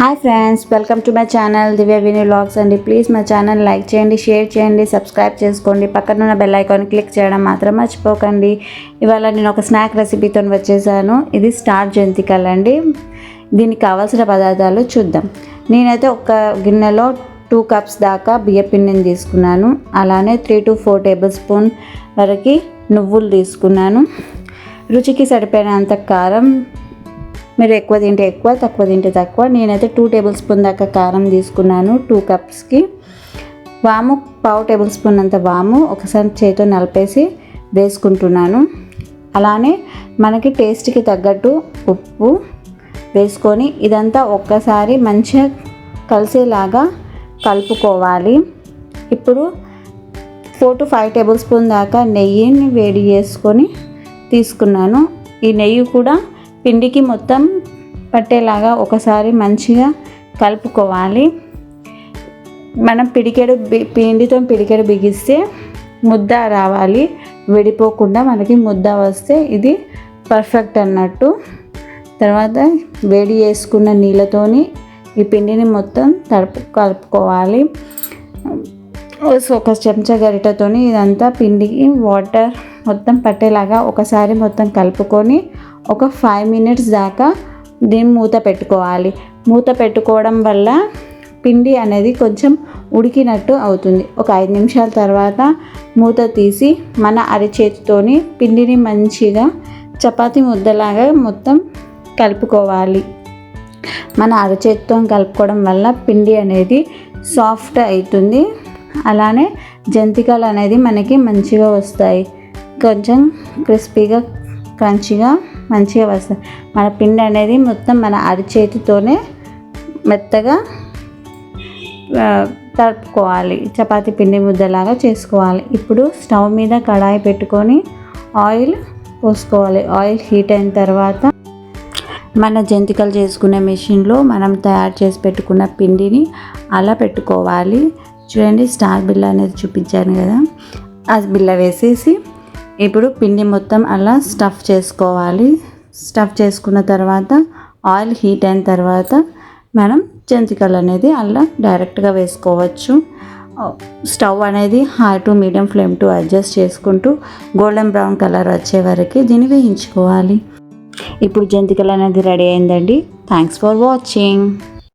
Hi friends welcome to my channel Divya Vini vlogs అండి please మా channel like చేయండి share చేయండి subscribe చేసుకోండి. పక్కన ఉన్న బెల్ ఐకాన్ క్లిక్ చేయడం మాత్రం మర్చిపోకండి. ఇవాళ నేను ఒక స్నాక్ రెసిపీతో వచ్చేసాను. ఇది స్టార్ జంతికల్ అండి. దీనికి కావాల్సిన పదార్థాలు చూద్దాం. నేనైతే ఒక గిన్నెలో టూ కప్స్ దాకా బియ్య పిండిని తీసుకున్నాను. అలానే three to four tablespoon వరకు నువ్వులు తీసుకున్నాను. రుచికి సరిపోయినంత కారం మీరు ఎక్కువ తింటే ఎక్కువ తక్కువ తింటే తక్కువ. నేనైతే టూ టేబుల్ స్పూన్ దాకా కారం తీసుకున్నాను టూ కప్స్కి వాము పావు టేబుల్ స్పూన్ అంత వాము ఒకసారి చేతితో నలిపేసి వేసుకుంటున్నాను. అలానే మనకి టేస్ట్కి తగ్గట్టు ఉప్పు వేసుకొని ఇదంతా ఒక్కసారి మంచిగా కలిసేలాగా కలుపుకోవాలి. ఇప్పుడు four to five tablespoon దాకా నెయ్యిని వేడి చేసుకొని తీసుకున్నాను. ఈ నెయ్యి కూడా పిండికి మొత్తం పట్టేలాగా ఒకసారి మంచిగా కలుపుకోవాలి. మనం పిడికెడు బి పిండితో పిడికెడు బిగిస్తే ముద్ద రావాలి. విడిపోకుండా మనకి ముద్ద వస్తే ఇది పర్ఫెక్ట్ అన్నట్టు. తర్వాత వేడి చేసుకున్న నీళ్ళతోని ఈ పిండిని మొత్తం తడుపు కలుపుకోవాలి. ఒక చెంచా గరిటతోని ఇదంతా పిండికి వాటర్ మొత్తం పట్టేలాగా ఒకసారి మొత్తం కలుపుకొని ఒక ఫైవ్ మినిట్స్ దాకా దీన్ని మూత పెట్టుకోవాలి. మూత పెట్టుకోవడం వల్ల పిండి అనేది కొంచెం ఉడికినట్టు అవుతుంది. ఒక ఐదు నిమిషాల తర్వాత మూత తీసి మన అరిచేతితోని పిండిని మంచిగా చపాతి ముద్దలాగా మొత్తం కలుపుకోవాలి. మన అరచేతితో కలుపుకోవడం వల్ల పిండి అనేది సాఫ్ట్ అవుతుంది. అలానే జంతికలు అనేది మనకి మంచిగా వస్తాయి. కొంచెం క్రిస్పీగా క్రంచిగా మంచిగా వస్తాయి. మన పిండి అనేది మొత్తం మన అరిచేతితోనే మెత్తగా తడుపుకోవాలి చపాతీ పిండి ముద్దలాగా చేసుకోవాలి. ఇప్పుడు స్టవ్ మీద కడాయి పెట్టుకొని ఆయిల్ పోసుకోవాలి. ఆయిల్ హీట్ అయిన తర్వాత మన జంతికలు చేసుకునే మెషిన్లో మనం తయారు చేసి పెట్టుకున్న పిండిని అలా పెట్టుకోవాలి. చూడండి స్టార్ బిల్ల అనేది చూపించాను కదా. ఆ బిల్ల వేసేసి ఇప్పుడు పిండి మొత్తం అలా స్టఫ్ చేసుకోవాలి. స్టఫ్ చేసుకున్న తర్వాత ఆయిల్ హీట్ అయిన తర్వాత మనం జంతికలు అనేది అలా డైరెక్ట్గా వేసుకోవచ్చు. స్టవ్ అనేది high to medium flame to adjust చేసుకుంటూ గోల్డెన్ బ్రౌన్ కలర్ వచ్చే వరకు దీన్ని వేయించుకోవాలి. ఇప్పుడు జంతికలు అనేది రెడీ అయిందండి. Thanks for watching.